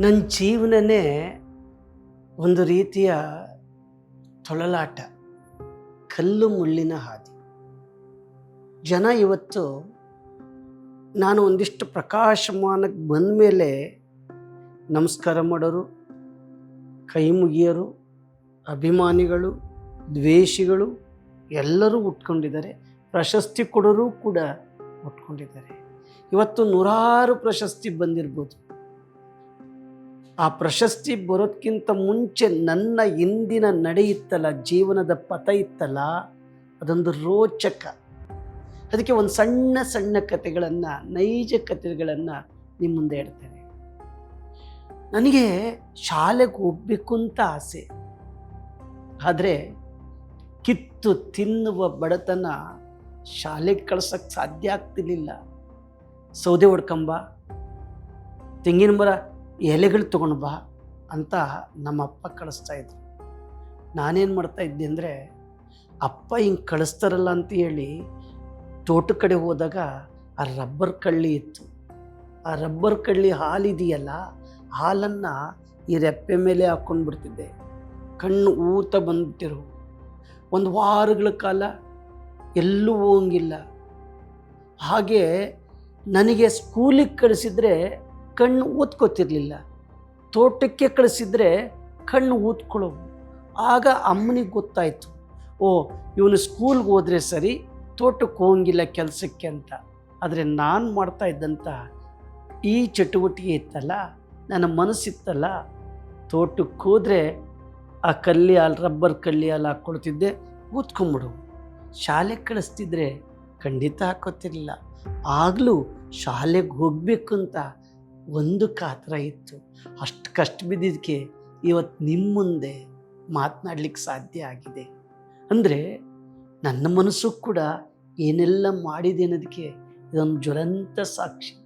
ನನ್ನ ಜೀವನನೇ ಒಂದು ರೀತಿಯ ತೊಳಲಾಟ, ಕಲ್ಲು ಮುಳ್ಳಿನ ಹಾದಿ. ಜನ ಇವತ್ತು ನಾನು ಒಂದಿಷ್ಟು ಪ್ರಕಾಶಮಾನಕ್ಕೆ ಬಂದ ಮೇಲೆ ನಮಸ್ಕಾರ ಮಾಡೋರು, ಕೈ ಮುಗಿಯೋರು, ಅಭಿಮಾನಿಗಳು, ದ್ವೇಷಿಗಳು ಎಲ್ಲರೂ ಉಟ್ಕೊಂಡಿದ್ದಾರೆ. ಪ್ರಶಸ್ತಿ ಕೊಡೋರು ಕೂಡ ಉಟ್ಕೊಂಡಿದ್ದಾರೆ. ಇವತ್ತು ನೂರಾರು ಪ್ರಶಸ್ತಿ ಬಂದಿರ್ಬೋದು. ಆ ಪ್ರಶಸ್ತಿ ಬರೋದಕ್ಕಿಂತ ಮುಂಚೆ ನನ್ನ ಇಂದಿನ ನಡೆಯಿತ್ತಲ್ಲ, ಜೀವನದ ಪಥ ಇತ್ತಲ್ಲ, ಅದೊಂದು ರೋಚಕ. ಅದಕ್ಕೆ ಒಂದು ಸಣ್ಣ ಸಣ್ಣ ಕಥೆಗಳನ್ನು, ನೈಜ ಕಥೆಗಳನ್ನು ನಿಮ್ಮ ಮುಂದೆ ಇಡ್ತೇನೆ ನನಗೆ ಶಾಲೆಗೆ ಹೋಗ್ಬೇಕು ಅಂತ ಆಸೆ. ಆದರೆ ಕಿತ್ತು ತಿನ್ನುವ ಬಡತನ ಶಾಲೆಗೆ ಕಳ್ಸೋಕ್ಕೆ ಸಾಧ್ಯ ಆಗ್ತಿರ್ಲಿಲ್ಲ. ಸೌದೆ ಹೊಡ್ಕಂಬ, ತೆಂಗಿನ ಮರ ಎಲೆಗಳು ತೊಗೊಂಡು ಬಾ ಅಂತ ನಮ್ಮ ಅಪ್ಪ ಕಳಿಸ್ತಾ ಇದ್ರು. ನಾನೇನು ಮಾಡ್ತಾ ಇದ್ದೆ ಅಂದರೆ, ಅಪ್ಪ ಹಿಂಗೆ ಕಳಿಸ್ತಾರಲ್ಲ ಅಂತ ಹೇಳಿ ತೋಟ ಕಡೆ ಹೋದಾಗ ಆ ರಬ್ಬರ್ ಕಳ್ಳಿ ಇತ್ತು. ಆ ರಬ್ಬರ್ ಕಳ್ಳಿ ಹಾಲಿದೆಯಲ್ಲ ಹಾಲನ್ನು ಈ ರೆಪ್ಪೆ ಮೇಲೆ ಹಾಕ್ಕೊಂಡು ಬಿಡ್ತಿದ್ದೆ. ಕಣ್ಣು ಊತ ಬಂದ್ಬಿಟ್ಟಿರು ಒಂದು ವಾರಗಳ ಕಾಲ ಎಲ್ಲೂ ಹೋಗಂಗಿಲ್ಲ. ಹಾಗೆ ನನಗೆ ಸ್ಕೂಲಿಗೆ ಕಳಿಸಿದ್ರೆ ಕಣ್ಣು ಊದ್ಕೋತಿರ್ಲಿಲ್ಲ. ತೋಟಕ್ಕೆ ಕಳಿಸಿದ್ರೆ ಕಣ್ಣು ಊದ್ಕೊಳ್ಳೋವು. ಆಗ ಅಮ್ಮನಿಗೆ ಗೊತ್ತಾಯಿತು, ಓ, ಇವನು ಸ್ಕೂಲ್ಗೆ ಹೋದರೆ ಸರಿ, ತೋಟಕ್ಕೆ ಹೋಗಂಗಿಲ್ಲ ಕೆಲಸಕ್ಕೆ ಅಂತ. ಆದರೆ ನಾನು ಮಾಡ್ತಾ ಇದ್ದಂಥ ಈ ಚಟುವಟಿಕೆ ಇತ್ತಲ್ಲ, ನನ್ನ ಮನಸ್ಸಿತ್ತಲ್ಲ. ತೋಟಕ್ಕೆ ಹೋದರೆ ಆ ಕಲ್ಲಿ ಹಾಲು ರಬ್ಬರ್ ಕಲ್ಲಿ ಹಾಲು ಹಾಕ್ಕೊಳ್ತಿದ್ದೆ ಊದ್ಕೊಂಬಿಡು ಶಾಲೆ ಕಳಿಸ್ತಿದ್ರೆ ಖಂಡಿತ ಹಾಕೋತಿರ್ಲಿಲ್ಲ. ಆಗಲೂ ಶಾಲೆಗೆ ಹೋಗಬೇಕು ಅಂತ ಒಂದು ಕಾತರ ಇತ್ತು. ಅಷ್ಟು ಕಷ್ಟ ಬಿದ್ದಿದ್ದಕ್ಕೆ ಇವತ್ತು ನಿಮ್ಮ ಮುಂದೆ ಮಾತನಾಡ್ಲಿಕ್ಕೆ ಸಾಧ್ಯ ಆಗಿದೆ. ಅಂದರೆ ನನ್ನ ಮನಸ್ಸು ಕೂಡ ಏನೆಲ್ಲ ಮಾಡಿದೆ ಅನ್ನೋದಕ್ಕೆ ಇದೊಂದು ಜ್ವಲಂತ ಸಾಕ್ಷಿ.